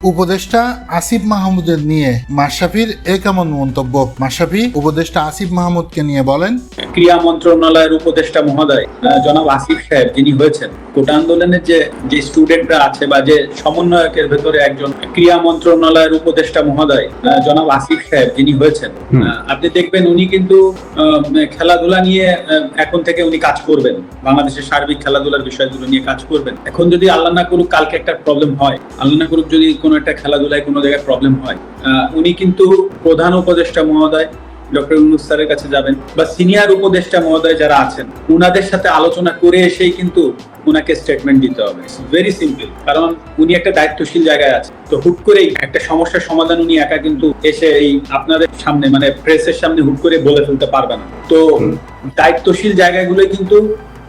উপদেষ্টা আসিফ মাহমুদের নিয়ে মাশরাফির এ কেমন মন্তব্য? মাশরাফি উপদেষ্টা আসিফ মাহমুদকে নিয়ে বলেন। ক্রীড়া মন্ত্রণালয়ের উপদেষ্টা মহোদয় জনাব আসিফ সাহেব যিনি হয়েছেন কোটা আন্দোলনের যে যে স্টুডেন্টরা আছে বা যে সমন্বয়কের ভেতরে একজন ক্রীড়া মন্ত্রণালয়ের উপদেষ্টা মহোদয় জনাব আসিফ সাহেব যিনি হয়েছেন আপনি দেখবেন উনি কিন্তু আহ, খেলাধুলা নিয়ে আহ, এখন থেকে উনি কাজ করবেন। বাংলাদেশের সার্বিক খেলাধুলার বিষয়গুলো নিয়ে কাজ করবেন। এখন যদি আল্লাহ না করুক কালকে একটা প্রবলেম হয়। আল্লাহ না করুক যদি কোনো একটা খেলাধুলায় কোনো জায়গায় প্রবলেম হয় উনি কিন্তু প্রধান উপদেষ্টা মহোদয় ডক্টর ইউনুস স্যারের কাছে যাবেন বা সিনিয়র উপদেষ্টা মহোদয় যারা আছেন উনাদের সাথে আলোচনা করে এসেই কিন্তু উনাকে স্টেটমেন্ট দিতে হবে। ভেরি সিম্পল কারণ উনি একটা দায়িত্বশীল জায়গায় আছে তো হুট করেই একটা সমস্যার সমাধান উনি একা কিন্তু এসে এই আপনাদের সামনে মানে প্রেসের সামনে হুট করে বলে ফেলতে পারবে না। তো দায়িত্বশীল জায়গাগুলো কিন্তু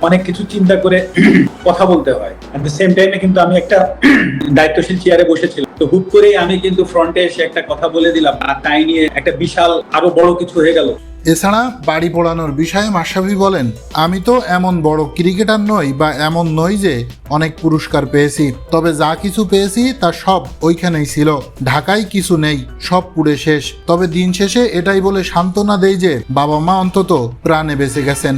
অনেক কিছু চিন্তা করে কথা বলতে হয়। দ্য সেম টাইমে কিন্তু আমি একটা দায়িত্বশীল চেয়ারে বসেছিলাম। তো হুট করেই আমি কিন্তু ফ্রন্টে এসে একটা কথা বলে দিলাম আর তাই নিয়ে একটা বিশাল আরও বড় কিছু হয়ে গেল। এছাড়া বাড়ি পোড়ানোর বিষয়ে মাশরাফি বলেন, আমি তো এমন বড় ক্রিকেটার নই বা এমন নই যে অনেক পুরস্কার পেয়েছি, তবে যা কিছু পেয়েছি তা সব ওইখানেই ছিল। ঢাকায় কিছু নেই, সব পুড়ে শেষ। তবে দিন শেষে এটাই বলে সান্ত্বনা দেই যে বাবা মা অন্তত প্রাণে বেঁচে গেছেন।